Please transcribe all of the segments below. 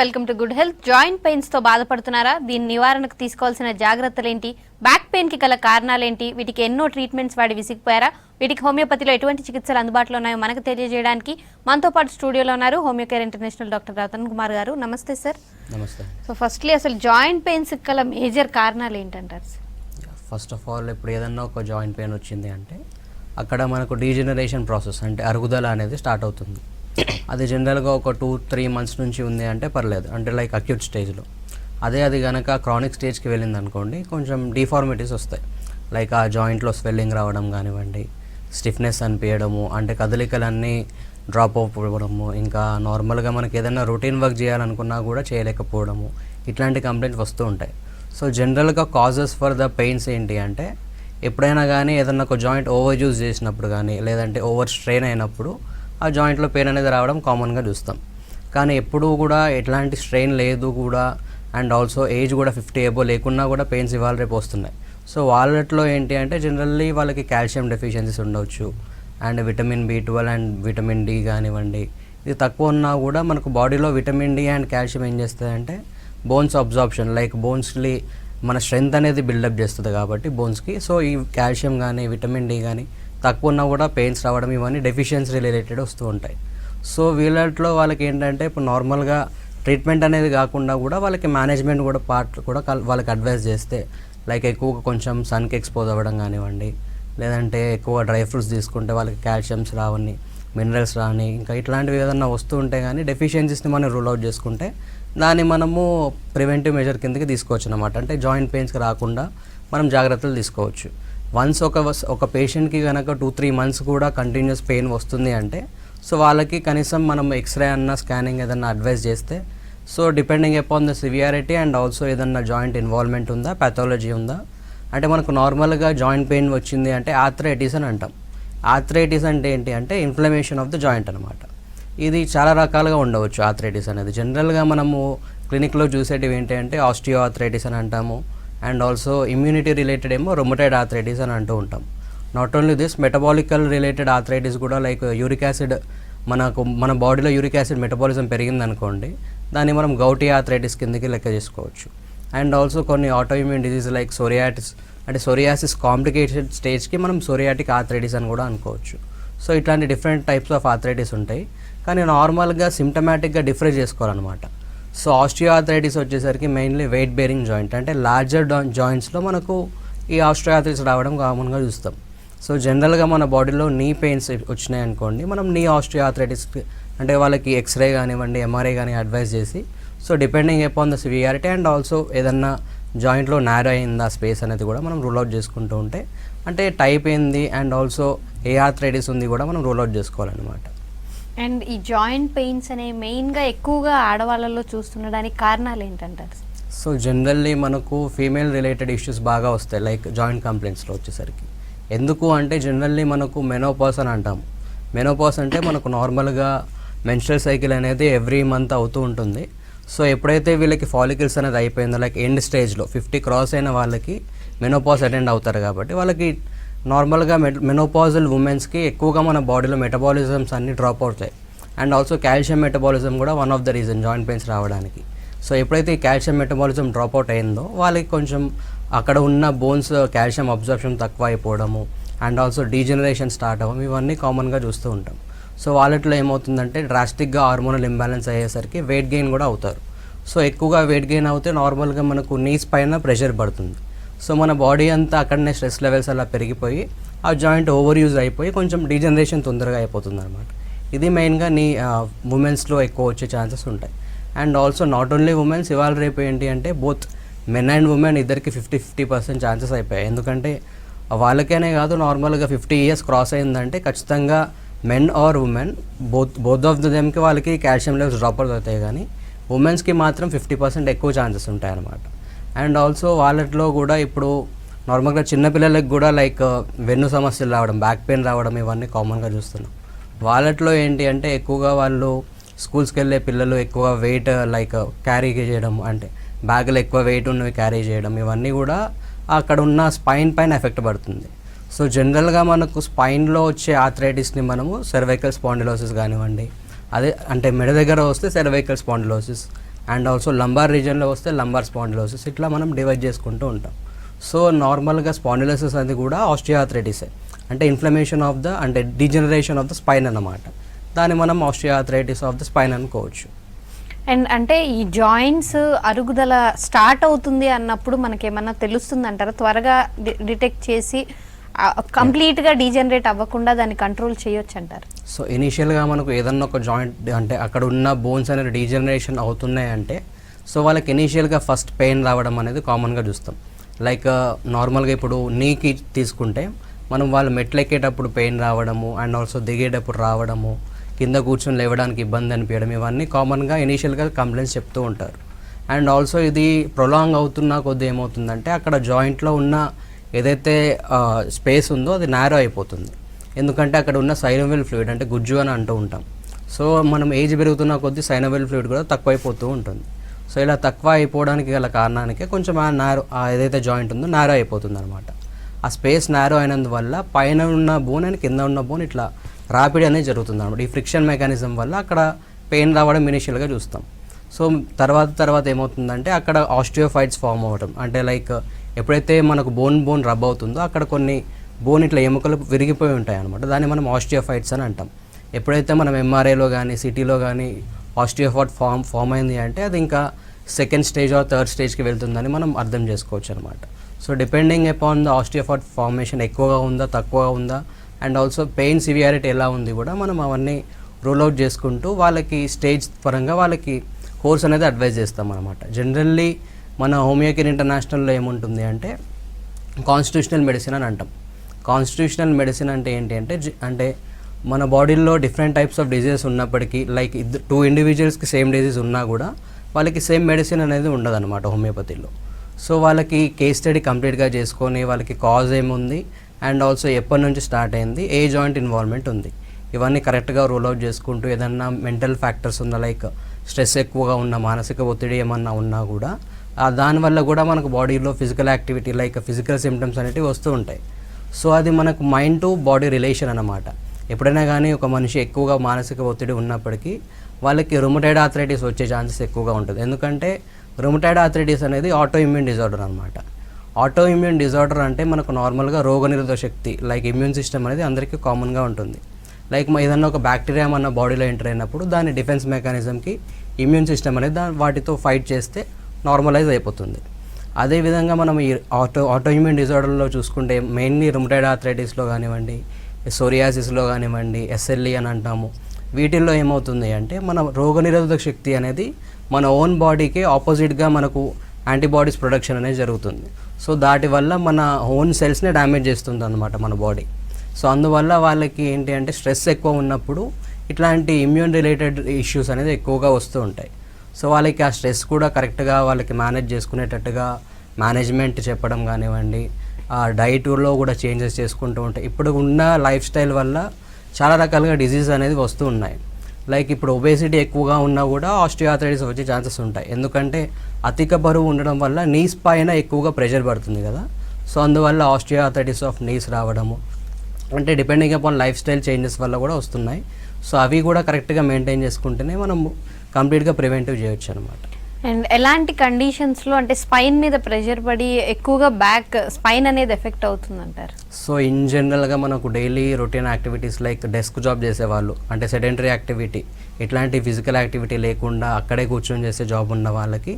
Welcome to good health. Joint పెయిన్స్తో బాధపడుతున్నారా? దీని నివారణకు తీసుకోవాల్సిన జాగ్రత్తలు ఏంటి బ్యాక్ పెయిన్కి గల కారణాలేంటి? వీటికి ఎన్నో ట్రీట్మెంట్స్ వాడి విసిగిపోయారా? వీటికి హోమియోపతిలో ఎటువంటి చికిత్సలు అందుబాటులో ఉన్నాయో మనకు తెలియజేయడానికి మనతో పాటు స్టూడియోలో ఉన్నారు homeo care international doctor Ratan Kumar garu. నమస్తే సార్. నమస్తే. సో ఫస్ట్లీ అసలు జాయింట్ పెయిన్స్ గల మేజర్ కారణాలు ఏంటంటారు సార్? ఫస్ట్ ఆఫ్ ఆల్ ఇప్పుడు ఏదన్నా ఒక జాయింట్ పెయిన్ వచ్చింది అంటే అక్కడ మనకు డీజనరేషన్ ప్రాసెస్ అంటే అరుగుదల అనేది స్టార్ట్ అవుతుంది. అది జనరల్గా ఒక టూ త్రీ మంత్స్ నుంచి ఉంది అంటే పర్లేదు. అంటే లైక్ అక్యూట్ స్టేజ్లో అదే అది కనుక క్రానిక్ స్టేజ్కి వెళ్ళింది అనుకోండి కొంచెం డిఫార్మిటీస్ వస్తాయి. లైక్ ఆ జాయింట్లో స్వెల్లింగ్ రావడం కానివ్వండి స్టిఫ్నెస్ అనిపించడము అంటే కదలికలన్నీ డ్రాప్ అవ్వడము ఇంకా నార్మల్గా మనకి ఏదైనా రొటీన్ వర్క్ చేయాలనుకున్నా కూడా చేయలేకపోవడము ఇట్లాంటి కంప్లైంట్స్ వస్తూ ఉంటాయి. సో జనరల్గా కాజెస్ ఫర్ ద పెయిన్స్ ఏంటి అంటే ఎప్పుడైనా కానీ ఏదన్నా ఒక జాయింట్ ఓవర్ యూజ్ చేసినప్పుడు కానీ లేదంటే ఓవర్ స్ట్రెయిన్ అయినప్పుడు ఆ జాయింట్లో పెయిన్ అనేది రావడం కామన్గా చూస్తాం. కానీ ఎప్పుడూ కూడా ఎట్లాంటి స్ట్రెయిన్ లేదు కూడా అండ్ ఆల్సో ఏజ్ కూడా ఫిఫ్టీ ఏబో లేకున్నా కూడా పెయిన్స్ ఇవాళ రేపు వస్తున్నాయి. సో వాళ్ళట్లో ఏంటి అంటే జనరల్లీ వాళ్ళకి కాల్షియం డెఫిషియన్సీస్ ఉండవచ్చు. And vitamin B twelve and vitamin D కానివ్వండి. ఇది తక్కువ ఉన్నా కూడా మనకు బాడీలో విటమిన్ డి అండ్ కాల్షియం ఏం చేస్తాయంటే బోన్స్ అబ్జార్ప్షన్ లైక్ బోన్స్లీ మన స్ట్రెంగ్త్ అనేది బిల్డప్ చేస్తుంది కాబట్టి బోన్స్కి. సో ఈ కాల్షియం కానీ విటమిన్ డి కానీ తక్కువ ఉన్నా కూడా పెయిన్స్ రావడం ఇవన్నీ డెఫిషియన్సీ రిలేటెడ్ వస్తూ ఉంటాయి. సో వీళ్ళట్లో వాళ్ళకి ఏంటంటే ఇప్పుడు నార్మల్గా ట్రీట్మెంట్ అనేది కాకుండా కూడా వాళ్ళకి మేనేజ్మెంట్ కూడా పార్ట్ కూడా వాళ్ళకి అడ్వైస్ చేస్తే లైక్ ఎక్కువగా కొంచెం సన్కి ఎక్స్పోజ్ అవ్వడం కానివ్వండి లేదంటే ఎక్కువ డ్రై ఫ్రూట్స్ తీసుకుంటే వాళ్ళకి కాల్షియమ్స్ రావని మినరల్స్ రాని ఇంకా ఇట్లాంటివి ఏదన్నా వస్తూ ఉంటే కానీ డెఫిషియన్సీస్ని మనం రూల్ అవుట్ చేసుకుంటే దాన్ని మనము ప్రివెంటివ్ మెజర్ కిందకి తీసుకోవచ్చు అనమాట అంటే జాయింట్ పెయిన్స్కి రాకుండా మనం జాగ్రత్తలు తీసుకోవచ్చు. వన్స్ ఒక ఒక పేషెంట్కి కనుక టూ త్రీ మంత్స్ కూడా కంటిన్యూస్ పెయిన్ వస్తుంది అంటే సో వాళ్ళకి కనీసం మనం ఎక్స్రే అన్న స్కానింగ్ ఏదన్నా అడ్వైస్ చేస్తే so depending upon the severity and also ఏదన్నా జాయింట్ ఇన్వాల్వ్మెంట్ ఉందా పాథాలజీ ఉందా అంటే మనకు నార్మల్గా జాయింట్ పెయిన్ వచ్చింది అంటే ఆథ్రైటిస్ అని అంటాం. ఆథ్రైటిస్ అంటే ఏంటి అంటే ఇన్ఫ్లమేషన్ ఆఫ్ ద జాయింట్ అనమాట ఇది చాలా రకాలుగా ఉండవచ్చు ఆథ్రైటిస్ అనేది. జనరల్గా మనము క్లినిక్లో చూసేటివి ఏంటి అంటే ఆస్టియో ఆథ్రైటిస్ అని అంటాము. అండ్ ఆల్సో ఇమ్యూనిటీ రిలేటెడ్ ఏమో రొమటైడ్ ఆథరైటిస్ అని అంటూ ఉంటాం. Not only this metabolical related arthritis కూడా లైక్ యూరిక్ యాసిడ్ మనకు మన బాడీలో యూరిక్ యాసిడ్ మెటబాలిజం పెరిగింది అనుకోండి దాన్ని మనం గౌటీ ఆథరైటిస్ కిందకి లెక్క చేసుకోవచ్చు. అండ్ ఆల్సో కొన్ని ఆటోఇమ్యూన్ డిజీజ్ లైక్ సోరియాటిస్ అంటే సోరియాసిస్ కాంప్లికేటెడ్ స్టేజ్కి మనం సోరియాటిక్ ఆథరైటిస్ అని కూడా అనుకోవచ్చు. సో ఇట్లాంటి డిఫరెంట్ టైప్స్ ఆఫ్ ఆథరైటిస్ ఉంటాయి. కానీ నార్మల్గా సిమ్టమాటిక్గా డిఫరెన్స్ చేసుకోవాలన్నమాట. సో ఆస్టియో వచ్చేసరికి మెయిన్లీ వెయిట్ బేరింగ్ జాయింట్ అంటే లార్జర్ జాయింట్స్లో మనకు ఈ ఆస్టియో రావడం కామన్గా చూస్తాం. సో జనరల్గా మన బాడీలో నీ పెయిన్స్ వచ్చినాయి అనుకోండి మనం నీ ఆస్టియో అంటే వాళ్ళకి ఎక్స్రే కానివ్వండి ఎంఆర్ఐ కానీ అడ్వైస్ చేసి so depending upon the severity and also ఏదన్నా జాయింట్లో నేరో అయిందా స్పేస్ అనేది కూడా మనం రూల్ అవుట్ చేసుకుంటూ ఉంటే అంటే టైప్ ఏంది అండ్ ఆల్సో ఏ ఆథరైటిస్ ఉంది కూడా మనం రూల్ అవుట్ చేసుకోవాలన్నమాట. అండ్ ఈ జాయింట్ పెయిన్స్ అనే మెయిన్గా ఎక్కువగా ఆడవాళ్ళలో చూస్తుండడానికి కారణాలు ఏంటంటారు? సో జనరల్లీ మనకు ఫీమేల్ రిలేటెడ్ ఇష్యూస్ బాగా వస్తాయి లైక్ జాయింట్ కంప్లైంట్స్లో వచ్చేసరికి. ఎందుకు అంటే జనరల్లీ మనకు మెనోపాస్ అని అంటాము. మెనోపాస్ అంటే మనకు నార్మల్గా మెన్స్ట్రల్ సైకిల్ అనేది ఎవ్రీ మంత్ అవుతూ ఉంటుంది. సో ఎప్పుడైతే వీళ్ళకి ఫాలికల్స్ అనేది అయిపోయిందో లైక్ ఎండ్ స్టేజ్లో ఫిఫ్టీ క్రాస్ అయిన వాళ్ళకి మెనోపాస్ అటెండ్ అవుతారు కాబట్టి వాళ్ళకి నార్మల్గా మె మెనోపాజల్ ఉమెన్స్కి ఎక్కువగా మన బాడీలో మెటబాలిజమ్స్ అన్నీ డ్రాప్ అవుతాయి. అండ్ ఆల్సో కాల్షియం మెటబాలిజం కూడా one of the reason joint pains రావడానికి. సో ఎప్పుడైతే ఈ కాల్షియం మెటబాలిజం డ్రాప్ అవుట్ అయిందో వాళ్ళకి కొంచెం అక్కడ ఉన్న బోన్స్ కాల్షియం అబ్జర్ప్షన్ తక్కువ అయిపోవడము అండ్ ఆల్సో డీజనరేషన్ స్టార్ట్ అవ్వడం ఇవన్నీ కామన్గా చూస్తూ ఉంటాం. సో వాళ్ళట్లో ఏమవుతుందంటే డ్రాస్టిక్గా హార్మోనల్ ఇంబ్యాలెన్స్ అయ్యేసరికి వెయిట్ గెయిన్ కూడా అవుతారు. సో ఎక్కువగా వెయిట్ గెయిన్ అవుతే నార్మల్గా మనకు నీస్ పైన ప్రెషర్ పడుతుంది. సో మన బాడీ అంతా అక్కడనే స్ట్రెస్ లెవెల్స్ అలా పెరిగిపోయి ఆ జాయింట్ ఓవర్ యూజ్ అయిపోయి కొంచెం డీజనరేషన్ తొందరగా అయిపోతుంది అనమాట ఇది మెయిన్గా నీ ఉమెన్స్లో ఎక్కువ వచ్చే ఛాన్సెస్ ఉంటాయి. And also not only womens ఇవాళ రేపు ఏంటి అంటే బోత్ మెన్ అండ్ ఉమెన్ ఇద్దరికి ఫిఫ్టీ ఫిఫ్టీ పర్సెంట్ ఛాన్సెస్ అయిపోయాయి. ఎందుకంటే వాళ్ళకనే కాదు నార్మల్గా ఫిఫ్టీ ఇయర్స్ క్రాస్ అయిందంటే ఖచ్చితంగా men or women both both of the దెమ్కి వాళ్ళకి కాల్షియం లెవెల్స్ డ్రాప్ అవుతాయి. కానీ ఉమెన్స్కి మాత్రం ఫిఫ్టీ పర్సెంట్ ఎక్కువ ఛాన్సెస్ ఉంటాయి అన్నమాట అండ్ ఆల్సో వాళ్ళట్లో కూడా ఇప్పుడు నార్మల్గా చిన్నపిల్లలకి కూడా లైక్ uh, వెన్ను సమస్యలు రావడం బ్యాక్ పెయిన్ రావడం ఇవన్నీ కామన్గా చూస్తున్నాం. వాళ్ళట్లో ఏంటి అంటే ఎక్కువగా వాళ్ళు స్కూల్స్కి వెళ్ళే పిల్లలు ఎక్కువ weight uh, like uh, carry చేయడం అంటే బ్యాగులు ఎక్కువ వెయిట్ ఉన్నవి క్యారీ చేయడం ఇవన్నీ కూడా అక్కడ ఉన్న స్పైన్ పైన ఎఫెక్ట్ పడుతుంది. సో జనరల్గా మనకు స్పైన్లో వచ్చే ఆథరైటిస్ని మనము సెర్వైకల్ స్పాండిలోసిస్ కానివ్వండి అదే అంటే మెడ దగ్గర వస్తే cervical spondylosis and also lumbar రీజన్లో వస్తే లంబార్ స్పాండిలోసిస్. ఇట్లా మనం డివైడ్ చేసుకుంటూ ఉంటాం. సో నార్మల్గా స్పాండిలోసిస్ అనేది కూడా ఆస్ట్రియాథ్రైటిసే అంటే ఇన్ఫ్లమేషన్ ఆఫ్ ద అంటే డిజనరేషన్ ఆఫ్ ద స్పైన్ అన్నమాట. దాన్ని మనం ఆస్ట్రియాథ్రైటిస్ ఆఫ్ ద స్పైన్ అనుకోవచ్చు. అండ్ అంటే ఈ జాయింట్స్ అరుగుదల స్టార్ట్ అవుతుంది అన్నప్పుడు మనకేమన్నా తెలుస్తుంది అంటారా త్వరగా డిటెక్ట్ చేసి కంప్లీట్గా డీజనరేట్ అవ్వకుండా దాన్ని కంట్రోల్ చేయొచ్చు అంటారు సో ఇనీషియల్గా మనకు ఏదన్నా ఒక జాయింట్ అంటే అక్కడ ఉన్న బోన్స్ అనేది డీజనరేషన్ అవుతున్నాయి అంటే సో వాళ్ళకి ఇనీషియల్గా ఫస్ట్ పెయిన్ రావడం అనేది కామన్గా చూస్తాం. లైక్ నార్మల్గా uh, ఇప్పుడు నీకి తీసుకుంటే మనం వాళ్ళు మెట్లు ఎక్కేటప్పుడు పెయిన్ రావడము అండ్ ఆల్సో దిగేటప్పుడు రావడము కింద కూర్చొని లేవడానికి ఇబ్బంది అనిపించడం ఇవన్నీ కామన్గా ఇనీషియల్గా కంప్లైంట్స్ చెప్తూ ఉంటారు. అండ్ ఆల్సో ఇది ప్రొలాంగ్ అవుతున్న కొద్ది ఏమవుతుందంటే అక్కడ జాయింట్లో ఉన్న ఏదైతే స్పేస్ ఉందో అది నేరో అయిపోతుంది. ఎందుకంటే అక్కడ ఉన్న సైనోవెల్ ఫ్లూయిడ్ అంటే గుజ్జు అని అంటూ ఉంటాం. సో మనం ఏజ్ పెరుగుతున్న కొద్దీ సైనోవెల్ ఫ్లూయిడ్ కూడా తక్కువైపోతూ ఉంటుంది. సో ఇలా తక్కువ అయిపోవడానికి గల కారణానికి కొంచెం ఆ నారో ఏదైతే జాయింట్ ఉందో నారో అయిపోతుంది అనమాట ఆ స్పేస్ నారో అయినందువల్ల పైన ఉన్న బోన్ అండ్ కింద ఉన్న బోన్ ఇట్లా రాపిడ్ అనేది జరుగుతుంది అనమాట ఈ ఫ్రిక్షన్ మెకానిజం వల్ల అక్కడ పెయిన్ రావడం ఇనిషియల్గా చూస్తాం. సో తర్వాత తర్వాత ఏమవుతుందంటే అక్కడ ఆస్టియోఫైట్స్ ఫామ్ అవ్వడం అంటే లైక్ ఎప్పుడైతే మనకు బోన్ బోన్ రబ్ అవుతుందో అక్కడ కొన్ని బోన్ ఇట్లా ఎముకలు విరిగిపోయి ఉంటాయి అనమాట దాన్ని మనం ఆస్టియోఫైట్స్ అని అంటాం. ఎప్పుడైతే మనం ఎంఆర్ఐలో కానీ సిటీలో కానీ ఆస్టియోఫాట్ ఫామ్ ఫామ్ అయింది అంటే అది ఇంకా సెకండ్ స్టేజ్ ఆర్ థర్డ్ స్టేజ్కి వెళ్తుందని మనం అర్థం చేసుకోవచ్చు అనమాట so depending upon the osteophyte formation ఎక్కువగా ఉందా తక్కువగా ఉందా అండ్ ఆల్సో పెయిన్ సివియారిటీ ఎలా ఉంది కూడా మనం అవన్నీ రూల్ అవుట్ చేసుకుంటూ వాళ్ళకి స్టేజ్ పరంగా వాళ్ళకి కోర్స్ అనేది అడ్వైజ్ చేస్తాం అనమాట జనరల్లీ మన హోమియోకేర్ ఇంటర్నేషనల్లో ఏముంటుంది అంటే కాన్స్టిట్యూషనల్ మెడిసిన్ అని అంటాం. కాన్స్టిట్యూషనల్ మెడిసిన్ అంటే ఏంటి అంటే జి- అంటే మన బాడీలో డిఫరెంట్ టైప్స్ ఆఫ్ డిజీజెస్ ఉన్నప్పటికీ లైక్ ఇద్దరు టూ ఇండివిజువల్స్కి సేమ్ డిజీజ్ ఉన్నా కూడా వాళ్ళకి సేమ్ మెడిసిన్ అనేది ఉండదన్నమాట హోమియోపతిలో. సో వాళ్ళకి కేస్ స్టడీ కంప్లీట్గా చేసుకొని వాళ్ళకి కాజ్ ఏముంది? అండ్ ఆల్సో ఎప్పటి నుంచి స్టార్ట్ అయింది? ఏ జాయింట్ ఇన్వాల్వ్మెంట్ ఉంది? ఇవన్నీ కరెక్ట్గా రూల్ అవుట్ చేసుకుంటూ ఏదన్నా మెంటల్ ఫ్యాక్టర్స్ ఉన్న లైక్ స్ట్రెస్ ఎక్కువగా ఉన్న మానసిక ఒత్తిడి ఏమన్నా ఉన్నా కూడా దానివల్ల కూడా మనకు బాడీలో physical activity like physical symptoms అనేటివి వస్తూ ఉంటాయి. సో అది మనకు మైండ్ టు బాడీ రిలేషన్ అనమాట ఎప్పుడైనా కానీ ఒక మనిషి ఎక్కువగా మానసిక ఒత్తిడి ఉన్నప్పటికీ వాళ్ళకి రొమటైడ్ ఆథరైటిస్ వచ్చే ఛాన్సెస్ ఎక్కువగా ఉంటుంది. ఎందుకంటే రొమటైడ్ ఆథరైటిస్ అనేది ఆటో ఇమ్యూన్ డిజార్డర్ అనమాట ఆటో ఇమ్యూన్ డిజార్డర్ అంటే మనకు నార్మల్గా రోగనిరోధక శక్తి లైక్ ఇమ్యూన్ సిస్టమ్ అనేది అందరికీ కామన్గా ఉంటుంది. లైక్ ఏదన్నా ఒక బ్యాక్టీరియా మన బాడీలో ఎంటర్ అయినప్పుడు దాని డిఫెన్స్ మెకానిజంకి ఇమ్యూన్ సిస్టమ్ అనేది దాని వాటితో ఫైట్ చేస్తే నార్మలైజ్ అయిపోతుంది. అదేవిధంగా మనం ఈ ఆటో ఆటో ఇమ్యూన్ డిజార్డర్లో చూసుకుంటే మెయిన్లీ రుమటైడ్ ఆథరైటిస్లో కానివ్వండి సోరియాసిస్లో కానివ్వండి ఎస్ఎల్ఈ అని అంటాము. వీటిల్లో ఏమవుతుంది అంటే మన రోగనిరోధక శక్తి అనేది మన ఓన్ బాడీకి ఆపోజిట్గా మనకు యాంటీబాడీస్ ప్రొడక్షన్ అనేది జరుగుతుంది. సో దాటి వల్ల మన ఓన్ సెల్స్ని డ్యామేజ్ చేస్తుంది అనమాట మన బాడీ సో అందువల్ల వాళ్ళకి ఏంటి అంటే స్ట్రెస్ ఎక్కువ ఉన్నప్పుడు ఇట్లాంటి ఇమ్యూన్ రిలేటెడ్ ఇష్యూస్ అనేది ఎక్కువగా వస్తూ ఉంటాయి. సో వాళ్ళకి ఆ స్ట్రెస్ కూడా కరెక్ట్గా వాళ్ళకి మేనేజ్ చేసుకునేటట్టుగా మేనేజ్మెంట్ చెప్పడం కానివ్వండి ఆ డైట్లో కూడా చేంజెస్ చేసుకుంటూ ఉంటాయి ఇప్పుడు ఉన్న లైఫ్ స్టైల్ వల్ల చాలా రకాలుగా డిసీజ్ అనేది వస్తూ ఉన్నాయి. లైక్ ఇప్పుడు ఒబేసిటీ ఎక్కువగా ఉన్నా కూడా ఆస్టియోఆథరైటిస్ వచ్చే ఛాన్సెస్ ఉంటాయి. ఎందుకంటే అధిక బరువు ఉండడం వల్ల నీస్ పైన ఎక్కువగా ప్రెషర్ పడుతుంది కదా. సో అందువల్ల ఆస్టియోఆథరైటిస్ ఆఫ్ నీస్ రావడము అంటే depending upon life style changes వల్ల కూడా వస్తున్నాయి. సో అవి కూడా కరెక్ట్గా మెయింటైన్ చేసుకుంటేనే మనం కంప్లీట్గా ప్రివెంటివ్ చేయొచ్చు అనమాట అండ్ ఎలాంటి కండిషన్స్లో అంటే స్పైన్ మీద ప్రెషర్ పడి ఎక్కువగా బ్యాక్ స్పైన్ అనేది ఎఫెక్ట్ అవుతుంది అంటారు సో ఇన్ జనరల్గా మనకు daily routine activities like desk job చేసేవాళ్ళు అంటే సెడెంటరీ యాక్టివిటీ ఇట్లాంటి ఫిజికల్ యాక్టివిటీ లేకుండా అక్కడే కూర్చొని చేసే జాబ్ ఉన్న వాళ్ళకి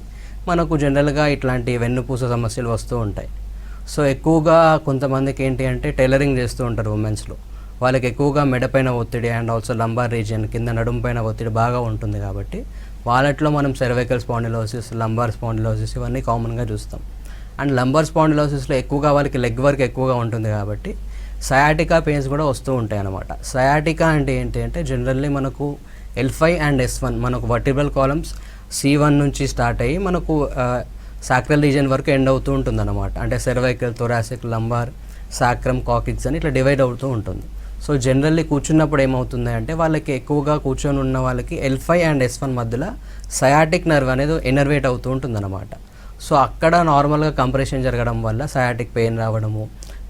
మనకు జనరల్గా ఇట్లాంటి వెన్నుపూస సమస్యలు వస్తూ ఉంటాయి. సో ఎక్కువగా కొంతమందికి ఏంటి అంటే టైలరింగ్ చేస్తూ ఉంటారు ఉమెన్స్లో. వాళ్ళకి ఎక్కువగా మెడపైన ఒత్తిడి అండ్ ఆల్సో లంబార్ రీజియన్ కింద నడుము పైన ఒత్తిడి బాగా ఉంటుంది కాబట్టి వాళ్ళట్లో మనం సెర్వైకల్ స్పాండిలోసిస్ లంబార్ స్పాండిలోసిస్ ఇవన్నీ కామన్గా చూస్తాం. అండ్ లంబర్ స్పాండిలోసిస్లో ఎక్కువగా వాళ్ళకి లెగ్ వర్క్ ఎక్కువగా ఉంటుంది కాబట్టి సయాటికా పెయిన్స్ కూడా వస్తూ ఉంటాయి అన్నమాట. సయాటికా అంటే ఏంటి అంటే జనరల్లీ మనకు L five and S one మనకు వర్టిబల్ కాలమ్స్ సి వన్ నుంచి స్టార్ట్ అయ్యి మనకు సాక్రల్ రీజన్ వరకు ఎండ్ అవుతూ ఉంటుంది అనమాట అంటే cervical thoracic lumbar sacrum coccyx అని ఇట్లా డివైడ్ అవుతూ ఉంటుంది. సో జనరల్లీ కూర్చున్నప్పుడు ఏమవుతుంది అంటే వాళ్ళకి ఎక్కువగా కూర్చొని ఉన్న వాళ్ళకి L five and S one మధ్యలో సయాటిక్ నర్వ్ అనేది ఎనర్వేట్ అవుతూ ఉంటుంది అనమాట సో అక్కడ నార్మల్గా కంప్రెషన్ జరగడం వల్ల సయాటిక్ పెయిన్ రావడము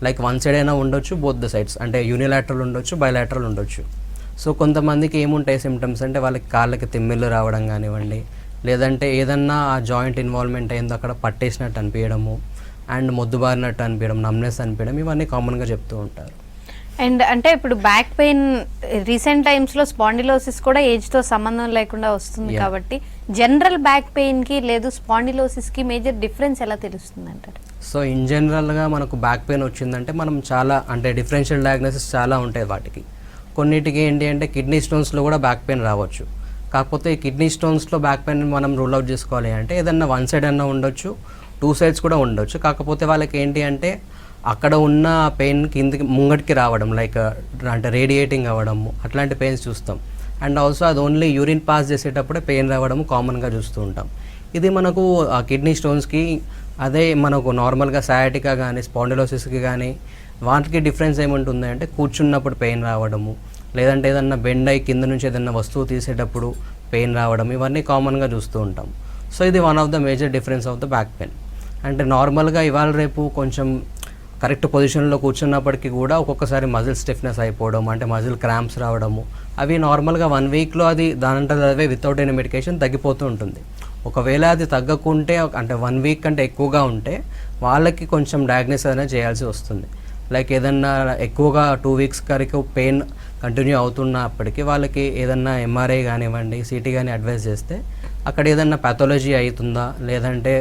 లైక్ వన్ సైడ్ అయినా ఉండొచ్చు బోత్ ద సైడ్స్ అంటే యూనిలాటరల్ ఉండొచ్చు బయలాటరల్ ఉండొచ్చు. సో కొంతమందికి ఏముంటాయి సిమ్టమ్స్ అంటే వాళ్ళకి కాళ్ళకి తిమ్మిళ్ళు రావడం కానివ్వండి లేదంటే ఏదన్నా ఆ జాయింట్ ఇన్వాల్వ్మెంట్ అయిందో అక్కడ పట్టేసినట్టు అనిపించడము అండ్ మొద్దుబారినట్టు అనిపించడం నమ్నెస్ అనిపించడం ఇవన్నీ కామన్గా చెప్తూ ఉంటారు. అండ్ అంటే ఇప్పుడు బ్యాక్ పెయిన్ రీసెంట్ టైమ్స్లో స్పాండిలోసిస్ కూడా ఏజ్తో సంబంధం లేకుండా వస్తుంది. కాబట్టి జనరల్ బ్యాక్ పెయిన్కి లేదు స్పాండిలోసిస్కి మేజర్ డిఫరెన్స్ ఎలా తెలుస్తుంది అంటారు? సో ఇన్ జనరల్గా మనకు బ్యాక్ పెయిన్ వచ్చిందంటే మనం చాలా అంటే డిఫరెన్షియల్ డయాగ్నోసిస్ చాలా ఉంటాయి వాటికి. కొన్నిటికి ఏంటి అంటే కిడ్నీ స్టోన్స్లో కూడా బ్యాక్ పెయిన్ రావచ్చు. కాకపోతే కిడ్నీ స్టోన్స్లో బ్యాక్ పెయిన్ మనం రూల్ అవుట్ చేసుకోవాలి అంటే ఏదన్నా వన్ సైడ్ అన్నా ఉండొచ్చు టూ సైడ్స్ కూడా ఉండొచ్చు. కాకపోతే వాళ్ళకి ఏంటి అంటే అక్కడ ఉన్న పెయిన్ కిందకి ముంగటికి రావడం లైక్ అంటే రేడియేటింగ్ అవ్వడము అట్లాంటి పెయిన్స్ చూస్తాం. అండ్ ఆల్సో అది ఓన్లీ యూరిన్ పాస్ చేసేటప్పుడే పెయిన్ రావడం కామన్గా చూస్తూ ఉంటాం. ఇది మనకు ఆ కిడ్నీ స్టోన్స్కి అదే మనకు నార్మల్గా సయాటికా కానీ స్పాండిలోసిస్కి కానీ వాటికి డిఫరెన్స్ ఏముంటుంది అంటే కూర్చున్నప్పుడు పెయిన్ రావడము లేదంటే ఏదన్నా బెండ్ అయి కింద నుంచి ఏదన్నా వస్తువు తీసేటప్పుడు పెయిన్ రావడం ఇవన్నీ కామన్గా చూస్తూ ఉంటాం. సో ఇది one of the major difference of the back pain అంటే నార్మల్గా ఇవాళ రేపు కొంచెం కరెక్ట్ పొజిషన్లో కూర్చున్నప్పటికీ కూడా ఒక్కొక్కసారి మజిల్ స్టిఫ్నెస్ అయిపోవడం అంటే మజిల్ క్రాంప్స్ రావడము అవి నార్మల్గా వన్ వీక్లో అది దానంటే అదే వితౌట్ ఎనీ మెడికేషన్ తగ్గిపోతూ ఉంటుంది. ఒకవేళ అది తగ్గకుంటే అంటే వన్ వీక్ కంటే ఎక్కువగా ఉంటే వాళ్ళకి కొంచెం డయాగ్నోస్ అనేది చేయాల్సి వస్తుంది. లైక్ ఏదన్నా ఎక్కువగా టూ వీక్స్ వరకు పెయిన్ కంటిన్యూ అవుతున్నప్పటికీ వాళ్ళకి ఏదన్నా ఎంఆర్ఐ కానివ్వండి సిటీ కానీ అడ్వైస్ చేస్తే అక్కడ ఏదన్నా ప్యాథాలజీ అవుతుందా లేదంటే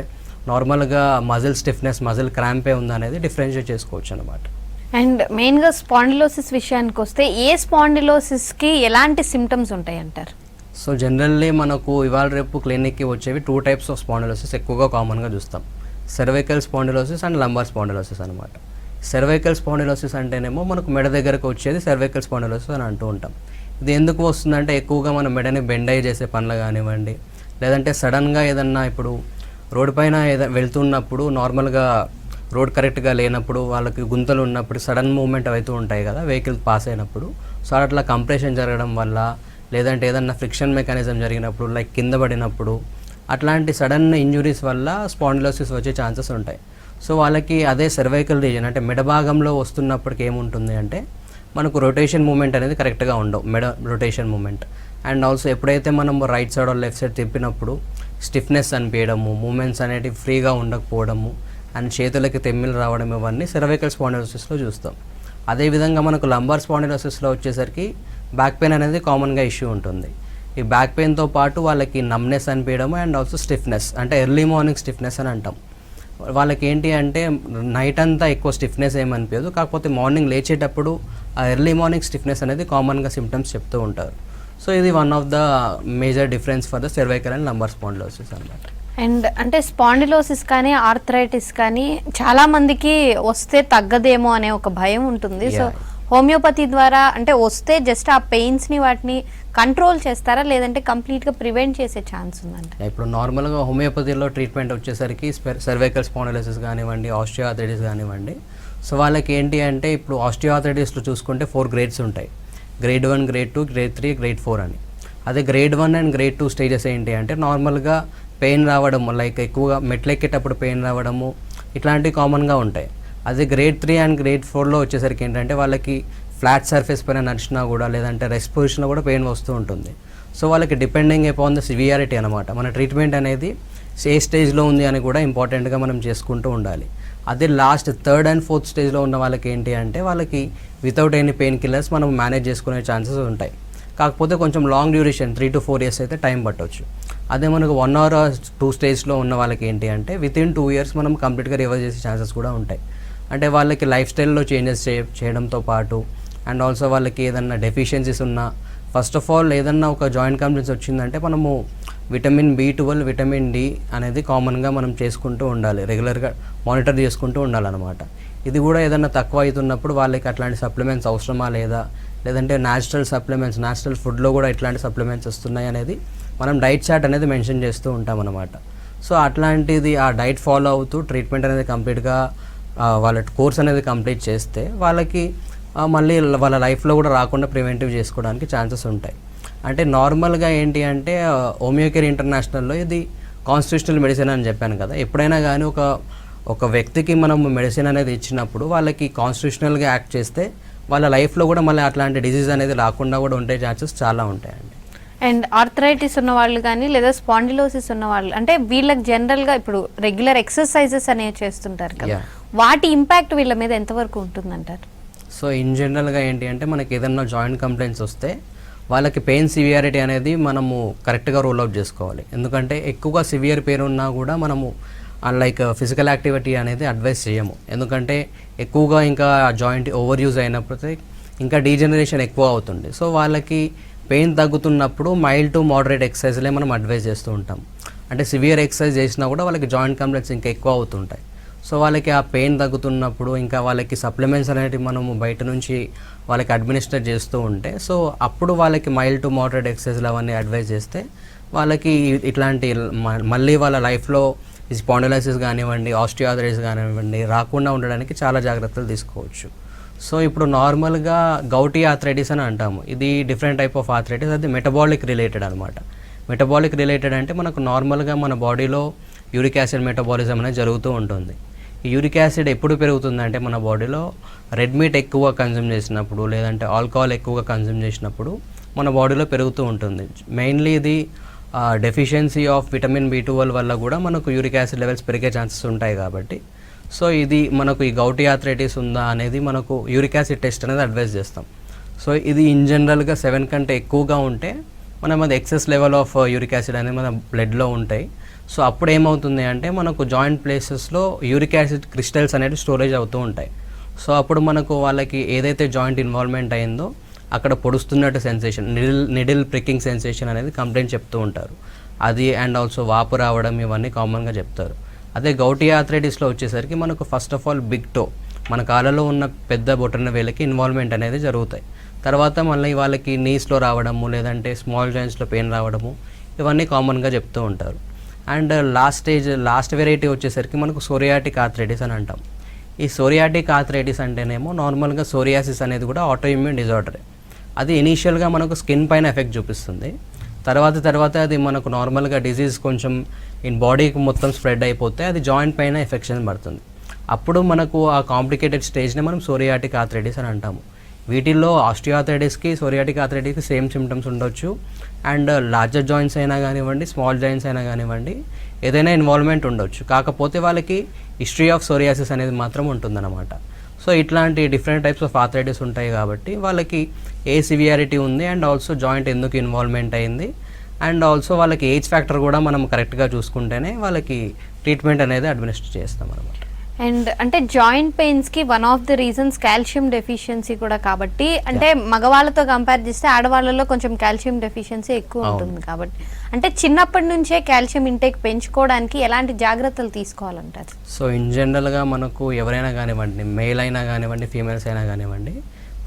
నార్మల్గా మజిల్ స్టిఫ్నెస్ మజిల్ క్రాంపే ఉందా అనేది డిఫరెన్షియేట్ చేసుకోవచ్చు అనమాట అండ్ మెయిన్గా స్పాండిలోసిస్ విషయానికి వస్తే ఏ స్పాండిలోసిస్కి ఎలాంటి సిమ్టమ్స్ ఉంటాయి అంటారు సో జనరల్లీ మనకు ఇవాళ రేపు క్లినిక్కి వచ్చేవి టూ టైప్స్ ఆఫ్ స్పాండిలోసిస్ ఎక్కువగా కామన్గా చూస్తాం. Cervical spondylosis and lumbar spondylosis అనమాట సెర్వైకల్ స్పాండిలోసిస్ అంటేనేమో మనకు మెడ దగ్గరకు వచ్చేది సెర్వైకల్ స్పాండిలోసిస్ అని అంటూ ఉంటాం. ఇది ఎందుకు వస్తుందంటే ఎక్కువగా మన మెడని బెండ్ అయ్యి చేసే పనులు కానివ్వండి లేదంటే సడన్గా ఏదన్నా ఇప్పుడు రోడ్డు పైన ఏదైనా వెళ్తున్నప్పుడు నార్మల్గా రోడ్ కరెక్ట్గా లేనప్పుడు వాళ్ళకి గుంతలు ఉన్నప్పుడు సడన్ మూమెంట్ అవుతూ ఉంటాయి కదా వెహికల్ పాస్ అయినప్పుడు. సో అట్లా కంప్రెషన్ జరగడం వల్ల లేదంటే ఏదన్నా ఫ్రిక్షన్ మెకానిజం జరిగినప్పుడు లైక్ కింద పడినప్పుడు అట్లాంటి సడన్ ఇంజురీస్ వల్ల స్పాండిలోసిస్ వచ్చే ఛాన్సెస్ ఉంటాయి. సో వాళ్ళకి అదే సర్వైకల్ రీజన్ అంటే మెడ భాగంలో వస్తున్నప్పటికి ఏముంటుంది అంటే మనకు రొటేషన్ మూమెంట్ అనేది కరెక్ట్గా ఉండవు మెడ రొటేషన్ మూమెంట్ అండ్ ఆల్సో ఎప్పుడైతే మనం రైట్ సైడ్ లెఫ్ట్ సైడ్ తిప్పినప్పుడు స్టిఫ్నెస్ అనిపించడము మూమెంట్స్ అనేటివి ఫ్రీగా ఉండకపోవడము అండ్ చేతులకి తెమ్మిలు రావడం ఇవన్నీ సెర్వైకల్ స్పాండిలోసిస్లో చూస్తాం. అదేవిధంగా మనకు లంబార్ స్పాండిలోసిస్లో వచ్చేసరికి బ్యాక్ పెయిన్ అనేది కామన్గా ఇష్యూ ఉంటుంది. ఈ బ్యాక్ పెయిన్తో పాటు వాళ్ళకి నమ్నెస్ అనిపించడం అండ్ ఆల్సో స్టిఫ్నెస్ అంటే ఎర్లీ మార్నింగ్ స్టిఫ్నెస్ అని అంటాం. వాళ్ళకి ఏంటి అంటే నైట్ అంతా ఎక్కువ స్టిఫ్నెస్ ఏమనిపించదు కాకపోతే మార్నింగ్ లేచేటప్పుడు ఆ ఎర్లీ మార్నింగ్ స్టిఫ్నెస్ అనేది కామన్గా సిమ్టమ్స్ చెప్తూ ఉంటారు. సో ఇది one of the major difference for the cervical and lumbar spondylosis అనమాట అండ్ అంటే స్పాండిలోసిస్ కానీ ఆర్థరైటిస్ కానీ చాలా మందికి వస్తే తగ్గదేమో అనే ఒక భయం ఉంటుంది. సో. హోమియోపతి ద్వారా అంటే వస్తే జస్ట్ ఆ పెయిన్స్ని వాటిని కంట్రోల్ చేస్తారా? లేదంటే కంప్లీట్గా ప్రివెంట్ చేసే ఛాన్స్ ఉందంట. ఇప్పుడు నార్మల్గా హోమియోపతిలో ట్రీట్మెంట్ వచ్చేసరికి సర్వైకల్ స్పాండిలోసిస్ కానివ్వండి ఆస్టియోఆథరైటిస్ కానివ్వండి. సో వాళ్ళకి ఏంటి అంటే ఇప్పుడు ఆస్టియోఆథరైటిస్లో చూసుకుంటే ఫోర్ గ్రేడ్స్ ఉంటాయి. Grade one grade two grade three grade four అని. అదే grade one and grade two stages ఏంటి అంటే నార్మల్గా పెయిన్ రావడము లైక్ ఎక్కువగా మెట్లు ఎక్కేటప్పుడు పెయిన్ రావడము ఇట్లాంటివి కామన్గా ఉంటాయి. అదే గ్రేడ్ త్రీ అండ్ గ్రేడ్ ఫోర్లో వచ్చేసరికి ఏంటంటే వాళ్ళకి ఫ్లాట్ సర్ఫేస్ పైన నడిచినా కూడా లేదంటే రెస్ట్ పొజిషన్లో కూడా పెయిన్ వస్తూ ఉంటుంది. సో వాళ్ళకి డిపెండింగ్ అపాన్ ద సివియారిటీ అనమాట మన ట్రీట్మెంట్ అనేది ఏ స్టేజ్లో ఉంది అని కూడా ఇంపార్టెంట్గా మనం చేసుకుంటూ ఉండాలి. అదే లాస్ట్ థర్డ్ అండ్ ఫోర్త్ స్టేజ్లో ఉన్న వాళ్ళకి ఏంటి అంటే వాళ్ళకి వితౌట్ ఎనీ పెయిన్ కిల్లర్స్ మనం మేనేజ్ చేసుకునే ఛాన్సెస్ ఉంటాయి. కాకపోతే కొంచెం long duration three to four years అయితే టైం పట్టవచ్చు అదే మనకు వన్ అవర్ టూ స్టేజ్లో ఉన్న వాళ్ళకి ఏంటి అంటే విత్ ఇన్ టూ ఇయర్స్ మనం కంప్లీట్గా రివర్స్ చేసే ఛాన్సెస్ కూడా ఉంటాయి. అంటే వాళ్ళకి లైఫ్ స్టైల్లో చేంజెస్ చే చేయడంతో పాటు అండ్ ఆల్సో వాళ్ళకి ఏదన్నా డెఫిషియన్సీస్ ఉన్నా ఫస్ట్ ఆఫ్ ఆల్ ఏదన్నా ఒక జాయింట్ కంప్లైంట్స్ వచ్చిందంటే మనము vitamin B twelve vitamin D అనేది కామన్గా మనం చేసుకుంటూ ఉండాలి. రెగ్యులర్గా మానిటర్ చేసుకుంటూ ఉండాలన్నమాట. ఇది కూడా ఏదన్నా తక్కువ అవుతున్నప్పుడు వాళ్ళకి అట్లాంటి సప్లిమెంట్స్ అవసరమా లేదా? లేదంటే న్యాచురల్ సప్లిమెంట్స్ న్యాచురల్ ఫుడ్లో కూడా ఇట్లాంటి సప్లిమెంట్స్ వస్తున్నాయి అనేది మనం డైట్ చార్ట్ అనేది మెన్షన్ చేస్తూ ఉంటాం అనమాట సో అట్లాంటిది ఆ డైట్ ఫాలో అవుతూ ట్రీట్మెంట్ అనేది కంప్లీట్గా వాళ్ళ కోర్స్ అనేది కంప్లీట్ చేస్తే వాళ్ళకి మళ్ళీ వాళ్ళ లైఫ్లో కూడా రాకుండా ప్రివెంటివ్ చేసుకోవడానికి ఛాన్సెస్ ఉంటాయి. అంటే నార్మల్గా ఏంటి అంటే హోమియోకేర్ ఇంటర్నేషనల్లో ఇది కాన్స్టిట్యూషనల్ మెడిసిన్ అని చెప్పాను కదా. ఎప్పుడైనా కానీ ఒక ఒక వ్యక్తికి మనం మెడిసిన్ అనేది ఇచ్చినప్పుడు వాళ్ళకి కాన్స్టిట్యూషనల్గా యాక్ట్ చేస్తే వాళ్ళ లైఫ్లో కూడా మళ్ళీ అట్లాంటి డిసీజ్ అనేది రాకుండా కూడా ఉండే ఛాన్సెస్ చాలా ఉంటాయండి. అండ్ ఆర్థరైటిస్ ఉన్న వాళ్ళు కానీ లేదా స్పాండిలోసిస్ ఉన్న వాళ్ళు అంటే వీళ్ళకి జనరల్గా ఇప్పుడు రెగ్యులర్ ఎక్సర్సైజెస్ అనేవి చేస్తుంటారు కదా. వాటి ఇంపాక్ట్ వీళ్ళ మీద ఎంతవరకు ఉంటుందంటారు? సో ఇన్ జనరల్గా ఏంటి అంటే మనకి ఏదైనా జాయింట్ కంప్లైంట్స్ వస్తే వాళ్ళకి పెయిన్ సివియారిటీ అనేది మనము కరెక్ట్గా రోల్ అవుట్ చేసుకోవాలి. ఎందుకంటే ఎక్కువగా సివియర్ పెయిన్ ఉన్నా కూడా మనము లైక్ ఫిజికల్ యాక్టివిటీ అనేది అడ్వైస్ చేయము. ఎందుకంటే ఎక్కువగా ఇంకా జాయింట్ ఓవర్ యూజ్ అయినప్పుడు ఇంకా డీజనరేషన్ ఎక్కువ అవుతుంది. సో వాళ్ళకి పెయిన్ తగ్గుతున్నప్పుడు మైల్డ్ టు మోడరేట్ ఎక్సర్సైజ్లే మనం అడ్వైజ్ చేస్తూ ఉంటాం. అంటే సివియర్ ఎక్సర్సైజ్ చేసినా కూడా వాళ్ళకి జాయింట్ కంప్లైంట్స్ ఇంకా ఎక్కువ అవుతుంటాయి. సో వాళ్ళకి ఆ పెయిన్ తగ్గుతున్నప్పుడు ఇంకా వాళ్ళకి సప్లిమెంట్స్ అనేవి మనము బయట నుంచి వాళ్ళకి అడ్మినిస్టర్ చేస్తూ ఉంటే సో అప్పుడు వాళ్ళకి మైల్డ్ టు మోడరేట్ ఎక్సర్సైజ్లు అవన్నీ అడ్వైజ్ చేస్తే వాళ్ళకి ఇట్లాంటి మ- మళ్ళీ వాళ్ళ లైఫ్లో ఈ స్పాండిలైసిస్ కానివ్వండి ఆస్టియోఆథరైటిస్ కానివ్వండి రాకుండా ఉండడానికి చాలా జాగ్రత్తలు తీసుకోవచ్చు. సో ఇప్పుడు నార్మల్గా గౌటీ ఆథరైటిస్ అని అంటాము. ఇది డిఫరెంట్ టైప్ ఆఫ్ ఆథరైటిస్ అది మెటబాలిక్ రిలేటెడ్ అనమాట. మెటబాలిక్ రిలేటెడ్ అంటే మనకు నార్మల్గా మన బాడీలో యూరిక్ యాసిడ్ మెటబాలిజం అనేది జరుగుతూ ఉంటుంది. యూరిక్ యాసిడ్ ఎప్పుడు పెరుగుతుందంటే మన బాడీలో రెడ్ మీట్ ఎక్కువ కన్జ్యూమ్ చేసినప్పుడు లేదంటే ఆల్కహాల్ ఎక్కువగా కన్జ్యూమ్ చేసినప్పుడు మన బాడీలో పెరుగుతూ ఉంటుంది. మెయిన్లీ ఇది deficiency of vitamin B twelve వల్ల కూడా మనకు యూరిక్ యాసిడ్ లెవెల్స్ పెరిగే ఛాన్సెస్ ఉంటాయి కాబట్టి. సో ఇది మనకు ఈ గౌటి ఆథరైటిస్ ఉందా అనేది మనకు యూరిక్ యాసిడ్ టెస్ట్ అనేది అడ్వైస్ చేస్తాం. సో ఇది ఇన్ జనరల్గా సెవెన్ కంటే ఎక్కువగా ఉంటే మనం అది excess level of uric acid అనేది మన బ్లడ్లో ఉంటాయి. సో అప్పుడు ఏమవుతుంది అంటే మనకు జాయింట్ ప్లేసెస్లో యూరిక్ యాసిడ్ క్రిస్టల్స్ అనేవి స్టోరేజ్ అవుతూ ఉంటాయి. సో అప్పుడు మనకు వాళ్ళకి ఏదైతే జాయింట్ ఇన్వాల్వ్మెంట్ అయిందో అక్కడ పొడుస్తున్నట్టు sensation needle needle pricking sensation అనేది కంప్లైంట్ చెప్తూ ఉంటారు. అది అండ్ ఆల్సో వాపు రావడం ఇవన్నీ కామన్గా చెప్తారు. అదే గౌటీ ఆథరైటిస్లో వచ్చేసరికి మనకు first of all big toe మన కాళ్ళలో ఉన్న పెద్ద బొటన వేలకి ఇన్వాల్వ్మెంట్ అనేది జరుగుతాయి. తర్వాత మళ్ళీ వాళ్ళకి నీస్లో రావడము లేదంటే స్మాల్ జాయింట్స్లో పెయిన్ రావడము ఇవన్నీ కామన్గా చెప్తూ ఉంటారు. And last stage last variety వచ్చేసరికి మనకు సోరియాటిక్ ఆర్థరైటిస్ అని అంటాం. ఈ సోరియాటిక్ ఆర్థరైటిస్ అంటేనేమో నార్మల్గా సోరియాసిస్ అనేది కూడా ఆటో ఇమ్యూన్ డిజార్డరే. అది ఇనీషియల్గా మనకు స్కిన్ పైన ఎఫెక్ట్ చూపిస్తుంది. తర్వాత తర్వాత అది మనకు నార్మల్గా డిజీజ్ కొంచెం ఇన్ బాడీకి మొత్తం స్ప్రెడ్ అయిపోతే అది జాయింట్ పైన ఎఫెక్షన్ పడుతుంది. అప్పుడు మనకు ఆ కాంప్లికేటెడ్ స్టేజ్ని మనం సోరియాటిక్ ఆథరైటిస్ అని అంటాము. వీటిల్లో ఆస్టియోఆథరైటిస్కి సోరియాటిక్ ఆథరైటిస్కి సేమ్ సిమ్టమ్స్ ఉండొచ్చు. అండ్ లార్జర్ జాయింట్స్ అయినా కానివ్వండి స్మాల్ జాయింట్స్ అయినా కానివ్వండి ఏదైనా ఇన్వాల్వ్మెంట్ ఉండొచ్చు. కాకపోతే వాళ్ళకి హిస్టరీ ఆఫ్ సోరియాసిస్ అనేది మాత్రం ఉంటుందన్నమాట. సో ఇట్లాంటి డిఫరెంట్ టైప్స్ ఆఫ్ ఆథరైటిస్ ఉంటాయి కాబట్టి వాళ్ళకి ఏ సివియారిటీ ఉంది అండ్ ఆల్సో జాయింట్ ఎందుకు ఇన్వాల్వ్మెంట్ అయింది. అండ్ ఆల్సో వాళ్ళకి ఏజ్ ఫ్యాక్టర్ కూడా మనం కరెక్ట్గా చూసుకుంటేనే వాళ్ళకి ట్రీట్మెంట్ అనేది అడ్మినిస్టర్ చేస్తాం అనమాట అండ్ అంటే joint పెయిన్స్కి one of the reasons calcium deficiency కూడా కాబట్టి అంటే మగవాళ్ళతో కంపేర్ చేస్తే ఆడవాళ్ళలో కొంచెం కాల్షియం డెఫిషియన్సీ ఎక్కువ. ఉంటుంది కాబట్టి. అంటే చిన్నప్పటి నుంచే కాల్షియం ఇంటేక్ పెంచుకోవడానికి ఎలాంటి జాగ్రత్తలు తీసుకోవాలంటారు? సో ఇన్ జనరల్గా మనకు ఎవరైనా కానివ్వండి మేల్ అయినా కానివ్వండి ఫీమేల్స్ అయినా కానివ్వండి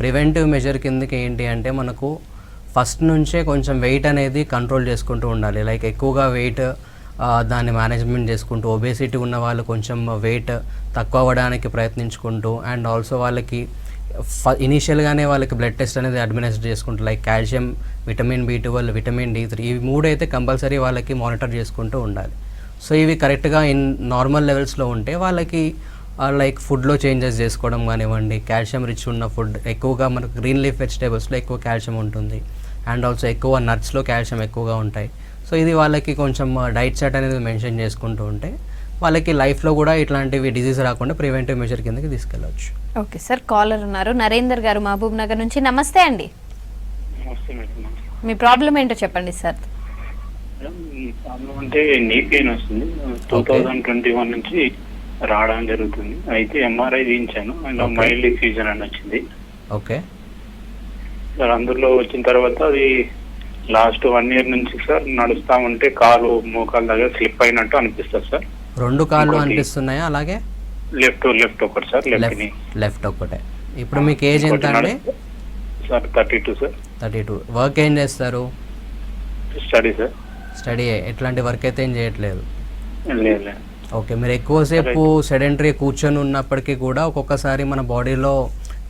ప్రివెంటివ్ మెజర్ కిందకి ఏంటి అంటే మనకు ఫస్ట్ నుంచే కొంచెం వెయిట్ అనేది కంట్రోల్ చేసుకుంటూ ఉండాలి. లైక్ ఎక్కువగా వెయిట్ దాన్ని మేనేజ్మెంట్ చేసుకుంటూ ఒబేసిటీ ఉన్న వాళ్ళు కొంచెం వెయిట్ తక్కువ అవ్వడానికి ప్రయత్నించుకుంటూ అండ్ ఆల్సో వాళ్ళకి ఫ ఇనీషియల్గానే వాళ్ళకి బ్లడ్ టెస్ట్ అనేది అడ్మినిస్టర్ చేసుకుంటూ like calcium vitamin B twelve vitamin D three ఇవి మూడు అయితే కంపల్సరీ వాళ్ళకి మానిటర్ చేసుకుంటూ ఉండాలి. సో ఇవి కరెక్ట్గా ఇన్ నార్మల్ లెవెల్స్లో ఉంటే వాళ్ళకి లైక్ ఫుడ్లో చేంజెస్ చేసుకోవడం కానివ్వండి కాల్షియం రిచ్ ఉన్న ఫుడ్ ఎక్కువగా మనకు గ్రీన్ లీఫ్ వెజిటేబుల్స్లో ఎక్కువ కాల్షియం ఉంటుంది అండ్ ఆల్సో ఎక్కువ నట్స్లో కాల్షియం ఎక్కువగా ఉంటాయి. సో ఇది వాళ్ళకి కొంచెం డైట్ చార్ట్ అనేది మెన్షన్ చేసుకుంటూ ఉంటే వాళ్ళకి లైఫ్లో కూడా ఇట్లాంటివి డిజీజ్ రాకుండా ప్రివెంటివ్ మెజర్ కిందకి తీసుకెళ్ళవచ్చు ఓకే సార్ కాలర్ ఉన్నారు. నరేందర్ గారు మహబూబ్ నగర్ నుంచి నమస్తే అండి. నమస్తే మేడం మీ ప్రాబ్లం ఏంటో చెప్పండి సార్. మేడం ఈ ప్రాబ్లం అంటే నీ పెయిన్ వస్తుంది. టూ థౌజండ్ ట్వంటీ వన్ నుంచి రావడం జరుగుతుంది. అయితే ఎంఆర్ఐ తీయించాను. మైల్డ్ డిఫ్యూజన్ అని వచ్చింది. ఓకే. సార్ అందులో వచ్చిన తర్వాత అది లాస్ట్ వన్ ఇయర్ నుంచి సార్ నడుస్తా ఉంటే కాలు మోకాల దగ్గర స్లిప్ అయినట్టు అనిపిస్తుంది సార్. రెండు కాళ్ళు అనిపిస్తున్నాయా అలాగే? లెఫ్ట్ లెఫ్ట్ ఒకటి సార్ లెఫ్ట్ లెఫ్ట్ ఒక్కటే ఇప్పుడు మీకు ఏజ్ ఎంత అండి? Sir thirty two sir. Thirty two. Work ఏం చేస్తారు? Study sir. స్టడీ ఎట్లాంటి వర్క్ అయితే ఏం చేయట్లేదు. లేదు లేదు. ఓకే మీరు ఎక్కువసేపు సెడెంటరీ కూర్చొని ఉన్నప్పటికీ కూడా ఒక్కొక్కసారి మన బాడీలో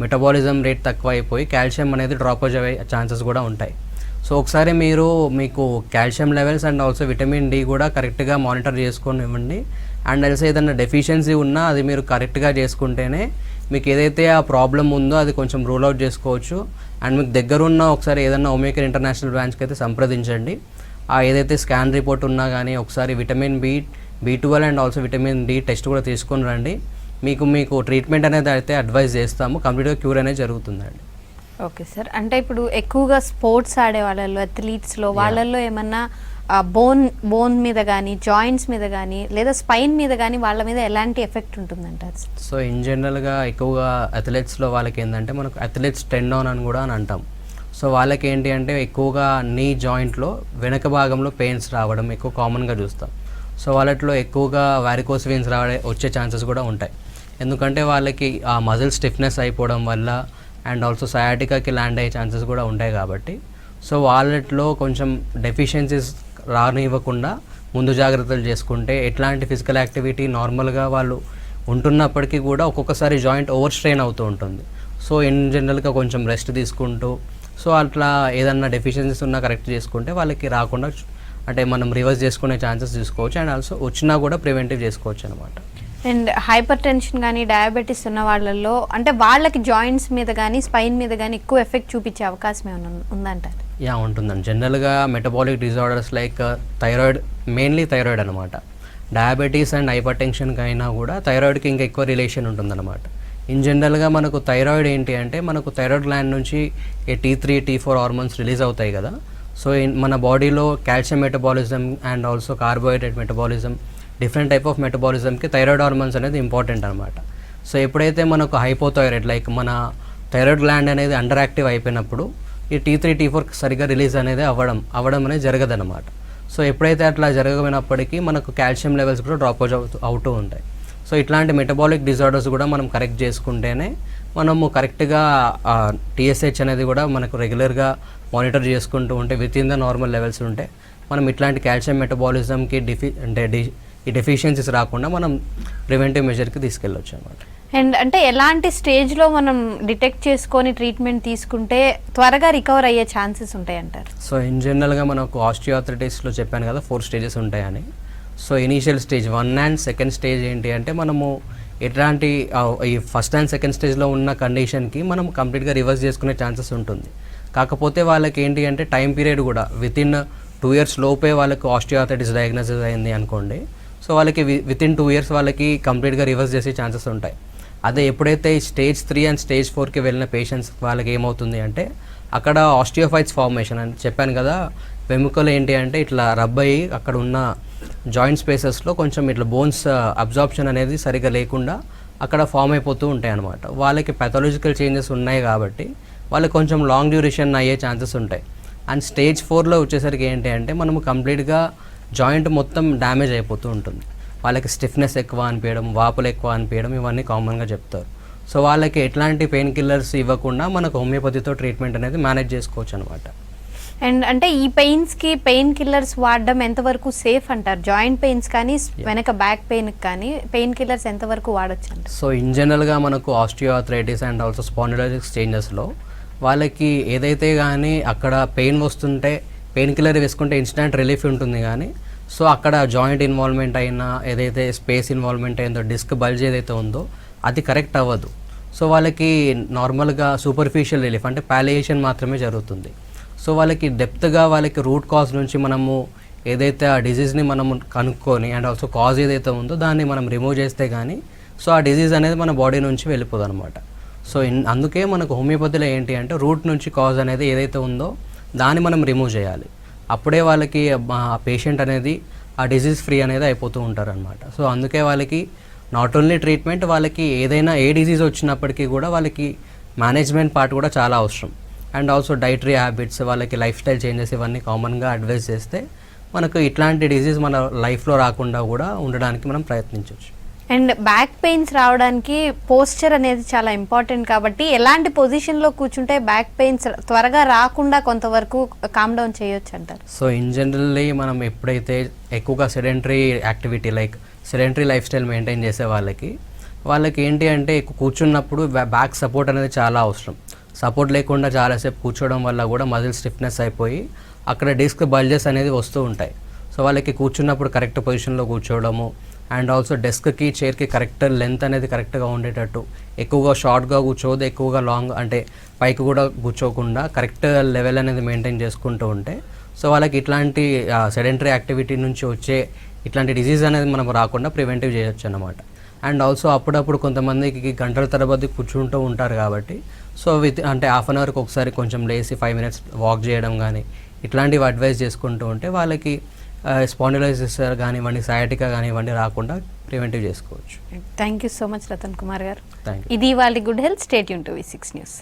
మెటబాలిజం రేట్ తక్కువ అయిపోయి కాల్షియం అనేది డ్రాప్ అయ్యే ఛాన్సెస్ కూడా ఉంటాయి. సో ఒకసారి మీరు మీకు calcium levels and also vitamin D కూడా కరెక్ట్గా మానిటర్ చేసుకొని ఇవ్వండి. అండ్ అల్సో ఏదైనా డెఫిషియన్సీ ఉన్నా అది మీరు కరెక్ట్గా చేసుకుంటేనే మీకు ఏదైతే ఆ ప్రాబ్లం ఉందో అది కొంచెం రూల్ అవుట్ చేసుకోవచ్చు. అండ్ మీకు దగ్గర ఉన్న ఒకసారి ఏదైనా ఒమేకర్ ఇంటర్నేషనల్ బ్రాంచ్కి అయితే సంప్రదించండి. ఆ ఏదైతే స్కాన్ రిపోర్ట్ ఉన్నా కానీ ఒకసారి vitamin B B twelve and also vitamin D test కూడా తీసుకొని రండి. మీకు మీకు ట్రీట్మెంట్ అనేది అయితే అడ్వైస్ చేస్తాము. కంప్లీట్గా క్యూర్ అనేది జరుగుతుందండి. Okay sir. అంటే ఇప్పుడు ఎక్కువగా స్పోర్ట్స్ ఆడే వాళ్ళల్లో అథ్లీట్స్లో వాళ్ళల్లో ఏమన్నా బోన్ బోన్ మీద కానీ జాయింట్స్ మీద కానీ లేదా స్పైన్ మీద కానీ వాళ్ళ మీద ఎలాంటి ఎఫెక్ట్ ఉంటుందంటారు సార్? సో ఇన్ జనరల్గా ఎక్కువగా అథ్లెట్స్లో వాళ్ళకి ఏంటంటే మనకు అథ్లెట్స్ టెండోన్ అని కూడా అని అంటాం. సో వాళ్ళకి ఏంటి అంటే ఎక్కువగా నీ జాయింట్లో వెనక భాగంలో పెయిన్స్ రావడం ఎక్కువ కామన్గా చూస్తాం. సో వాళ్ళట్లో ఎక్కువగా వారికోస్ వెయిన్స్ రావడే వచ్చే ఛాన్సెస్ కూడా ఉంటాయి. ఎందుకంటే వాళ్ళకి ఆ మజిల్ స్టిఫ్నెస్ అయిపోవడం వల్ల అండ్ ఆల్సో సయాటికాకి ల్యాండ్ అయ్యే ఛాన్సెస్ కూడా ఉంటాయి కాబట్టి. సో వాళ్ళట్లో కొంచెం డెఫిషియన్సీస్ రానివ్వకుండా ముందు జాగ్రత్తలు చేసుకుంటే ఎట్లాంటి ఫిజికల్ యాక్టివిటీ నార్మల్గా వాళ్ళు ఉంటున్నప్పటికీ కూడా ఒక్కొక్కసారి జాయింట్ ఓవర్ స్ట్రెయిన్ అవుతూ ఉంటుంది. సో ఇన్ జనరల్గా కొంచెం రెస్ట్ తీసుకుంటూ సో అట్లా ఏదన్నా డెఫిషియన్సీస్ ఉన్నా కరెక్ట్ చేసుకుంటే వాళ్ళకి రాకుండా అంటే మనం రివర్స్ చేసుకునే ఛాన్సెస్ తీసుకోవచ్చు అండ్ ఆల్సో వచ్చినా కూడా ప్రివెంటివ్ చేసుకోవచ్చు అనమాట అండ్ హైపర్ టెన్షన్ కానీ డయాబెటీస్ ఉన్న వాళ్ళల్లో అంటే వాళ్ళకి జాయింట్స్ మీద కానీ స్పైన్ మీద కానీ ఎక్కువ ఎఫెక్ట్ చూపించే అవకాశం ఏమైనా ఉందంటారు? యా ఉంటుందండి. జనరల్గా metabolic disorders like thyroid mainly thyroid అనమాట డయాబెటీస్ అండ్ హైపర్ టెన్షన్కి అయినా కూడా థైరాయిడ్కి ఇంకా ఎక్కువ రిలేషన్ ఉంటుందన్నమాట. ఇన్ జనరల్గా మనకు థైరాయిడ్ ఏంటి అంటే మనకు థైరాయిడ్ గ్లాండ్ నుంచి ఏ T three T four hormones release అవుతాయి కదా. సో మన బాడీలో calcium metabolism and also carbohydrate metabolism different type of మెటబాలిజంకి thyroid hormones అనేది ఇంపార్టెంట్ అనమాట సో ఎప్పుడైతే మనకు హైపోథైరాయిడ్ లైక్ మన థైరాయిడ్ గ్లాండ్ అనేది అండర్ యాక్టివ్ అయిపోయినప్పుడు ఈ టీ త్రీ టీ ఫోర్ సరిగ్గా రిలీజ్ అనేది అవ్వడం అవ్వడం అనేది జరగదనమాట సో ఎప్పుడైతే అట్లా జరగమైనప్పటికీ మనకు కాల్షియం లెవెల్స్ కూడా డ్రాప్ అవుతూ అవుతూ ఉంటాయి. సో ఇట్లాంటి మెటబాలిక్ డిజార్డర్స్ కూడా మనం కరెక్ట్ చేసుకుంటేనే మనము కరెక్ట్గా టీఎస్హెచ్ అనేది కూడా మనకు రెగ్యులర్గా మానిటర్ చేసుకుంటూ ఉంటే within the normal levels ఉంటే మనం ఇట్లాంటి కాల్షియం మెటబాలిజంకి డిఫి అంటే డి ఈ డెఫిషియన్సీస్ రాకుండా మనం ప్రివెంటివ్ మెజర్కి తీసుకెళ్ళొచ్చు అనమాట అండ్ అంటే ఎలాంటి స్టేజ్లో మనం డిటెక్ట్ చేసుకొని ట్రీట్మెంట్ తీసుకుంటే త్వరగా రికవర్ అయ్యే ఛాన్సెస్ ఉంటాయి అంటారు సో ఇన్ జనరల్గా మనకు ఆస్టియోఆర్థరైటిస్లో చెప్పాను కదా ఫోర్ స్టేజెస్ ఉంటాయని. So initial stage one and second stage ఏంటి అంటే మనము ఎట్లాంటి ఈ ఫస్ట్ అండ్ సెకండ్ స్టేజ్లో ఉన్న కండిషన్కి మనం కంప్లీట్గా రివర్స్ చేసుకునే ఛాన్సెస్ ఉంటుంది. కాకపోతే వాళ్ళకి ఏంటి అంటే టైం పీరియడ్ కూడా విత్ ఇన్ టూ ఇయర్స్ లోపే వాళ్ళకి ఆస్టియోఆర్థరైటిస్ డయాగ్నోసిస్ అయింది అనుకోండి సో వాళ్ళకి విత్ ఇన్ టూ ఇయర్స్ వాళ్ళకి కంప్లీట్గా రివర్స్ చేసే ఛాన్సెస్ ఉంటాయి. అదే ఎప్పుడైతే ఈ స్టేజ్ త్రీ అండ్ స్టేజ్ ఫోర్కి వెళ్ళిన పేషెంట్స్ వాళ్ళకి ఏమవుతుంది అంటే అక్కడ ఆస్టియోఫైట్స్ ఫార్మేషన్ అని చెప్పాను కదా వెముకలు ఏంటి అంటే ఇట్లా రబ్ అయ్యి అక్కడ ఉన్న జాయింట్ స్పేసెస్లో కొంచెం ఇట్లా బోన్స్ అబ్జార్ప్షన్ uh, అనేది సరిగా లేకుండా అక్కడ ఫామ్ అయిపోతూ ఉంటాయి అన్నమాట. వాళ్ళకి పెథాలజికల్ చేంజెస్ ఉన్నాయి కాబట్టి వాళ్ళకి కొంచెం లాంగ్ డ్యూరేషన్ అయ్యే ఛాన్సెస్ ఉంటాయి. అండ్ స్టేజ్ ఫోర్లో వచ్చేసరికి ఏంటి అంటే మనము కంప్లీట్గా జాయింట్ మొత్తం డ్యామేజ్ అయిపోతూ ఉంటుంది. వాళ్ళకి స్టిఫ్నెస్ ఎక్కువ అనిపించడం వాపులు ఎక్కువ అనిపించడం ఇవన్నీ కామన్గా చెప్తారు. సో వాళ్ళకి ఎట్లాంటి పెయిన్ కిల్లర్స్ ఇవ్వకుండా మనకు హోమియోపతితో ట్రీట్మెంట్ అనేది మేనేజ్ చేసుకోవచ్చు అనమాట అండ్ అంటే ఈ పెయిన్స్కి పెయిన్ కిల్లర్స్ వాడడం ఎంతవరకు సేఫ్ అంటారు? జాయింట్ పెయిన్స్ కానీ వెనక బ్యాక్ పెయిన్ కానీ పెయిన్ కిల్లర్స్ ఎంతవరకు వాడొచ్చు సో ఇన్ జనరల్గా మనకు ఆస్టియోఆర్థరైటిస్ అండ్ ఆల్సో స్పాండిలైటిస్ చేంజెస్లో వాళ్ళకి ఏదైతే కానీ అక్కడ పెయిన్ వస్తుంటే పెయిన్ కిల్లర్ వేసుకుంటే ఇన్స్టెంట్ రిలీఫ్ ఉంటుంది కానీ సో అక్కడ జాయింట్ ఇన్వాల్వ్మెంట్ అయినా ఏదైతే స్పేస్ ఇన్వాల్వ్మెంట్ అయిందో డిస్క్ బల్జ్ ఏదైతే ఉందో అది కరెక్ట్ అవ్వదు. సో వాళ్ళకి నార్మల్గా సూపర్ఫిషియల్ రిలీఫ్ అంటే ప్యాలియేషన్ మాత్రమే జరుగుతుంది. సో వాళ్ళకి డెప్త్గా వాళ్ళకి రూట్ కాజ్ నుంచి మనము ఏదైతే ఆ డిజీజ్ని మనము కనుక్కొని అండ్ ఆల్సో కాజ్ ఏదైతే ఉందో దాన్ని మనం రిమూవ్ చేస్తే కానీ సో ఆ డిజీజ్ అనేది మన బాడీ నుంచి వెళ్ళిపోదు అనమాట సో ఇన్ అందుకే మనకు హోమియోపతిలో ఏంటి అంటే రూట్ నుంచి కాజ్ అనేది ఏదైతే ఉందో దాన్ని మనం రిమూవ్ చేయాలి. అప్పుడే వాళ్ళకి ఆ పేషెంట్ అనేది ఆ డిజీజ్ ఫ్రీ అనేది అయిపోతూ ఉంటారనమాట సో అందుకే వాళ్ళకి నాట్ ఓన్లీ ట్రీట్మెంట్ వాళ్ళకి ఏదైనా ఏ డిజీజ్ వచ్చినప్పటికీ కూడా వాళ్ళకి మేనేజ్మెంట్ పార్ట్ కూడా చాలా అవసరం. అండ్ ఆల్సో డైటరీ హ్యాబిట్స్ వాళ్ళకి లైఫ్ స్టైల్ చేంజెస్ ఇవన్నీ కామన్గా అడ్వైస్ చేస్తే మనకు ఇట్లాంటి డిజీజ్ మన లైఫ్లో రాకుండా కూడా ఉండడానికి మనం ప్రయత్నించవచ్చు. అండ్ బ్యాక్ పెయిన్స్ రావడానికి పోస్చర్ అనేది చాలా ఇంపార్టెంట్ కాబట్టి ఎలాంటి పొజిషన్లో కూర్చుంటే బ్యాక్ పెయిన్స్ త్వరగా రాకుండా కొంతవరకు కామ్ డౌన్ చేయొచ్చు అంటారు. సో ఇన్ జనరల్లీ మనం ఎప్పుడైతే ఎక్కువగా sedentary activity like sedentary life style maintain చేసే వాళ్ళకి వాళ్ళకి ఏంటి అంటే ఎక్కువ కూర్చున్నప్పుడు బ్యాక్ సపోర్ట్ అనేది చాలా అవసరం. సపోర్ట్ లేకుండా చాలాసేపు కూర్చోవడం వల్ల కూడా మజిల్ స్టిఫ్నెస్ అయిపోయి అక్కడ డిస్క్ బల్జెస్ అనేది వస్తూ ఉంటాయి. సో వాళ్ళకి కూర్చున్నప్పుడు కరెక్ట్ పొజిషన్లో కూర్చోవడము అండ్ ఆల్సో డెస్క్కి చైర్కి కరెక్ట్ లెంత్ అనేది కరెక్ట్గా ఉండేటట్టు. ఎక్కువగా షార్ట్గా కూర్చోదు ఎక్కువగా లాంగ్ అంటే పైకి కూడా కూర్చోకుండా కరెక్ట్ లెవెల్ అనేది మెయింటైన్ చేసుకుంటూ ఉంటే. సో వాళ్ళకి ఇట్లాంటి సెడెంటరీ యాక్టివిటీ నుంచి వచ్చే ఇట్లాంటి డిసీజ్ అనేది మనం రాకుండా ప్రివెంటివ్ చేయొచ్చు అన్నమాట. అండ్ ఆల్సో అప్పుడప్పుడు కొంతమందికి గంటల తరబడి కూర్చుంటూ ఉంటారు కాబట్టి సో విత్ అంటే హాఫ్ అన్ అవర్కి ఒకసారి కొంచెం లేసి ఫైవ్ మినిట్స్ వాక్ చేయడం కానీ ఇట్లాంటివి అడ్వైస్ చేసుకుంటూ ఉంటే వాళ్ళకి స్పాండిలైజెస్ కానివ్వండి సయాటికా కానివ్వండి రాకుండా ప్రివెంటివ్ చేసుకోవచ్చు. Thank you so much Ratan Kumar garu. ఇది వాళ్ళ గుడ్ హెల్త్ స్టేట్ యూన్ టు సిక్స్ న్యూస్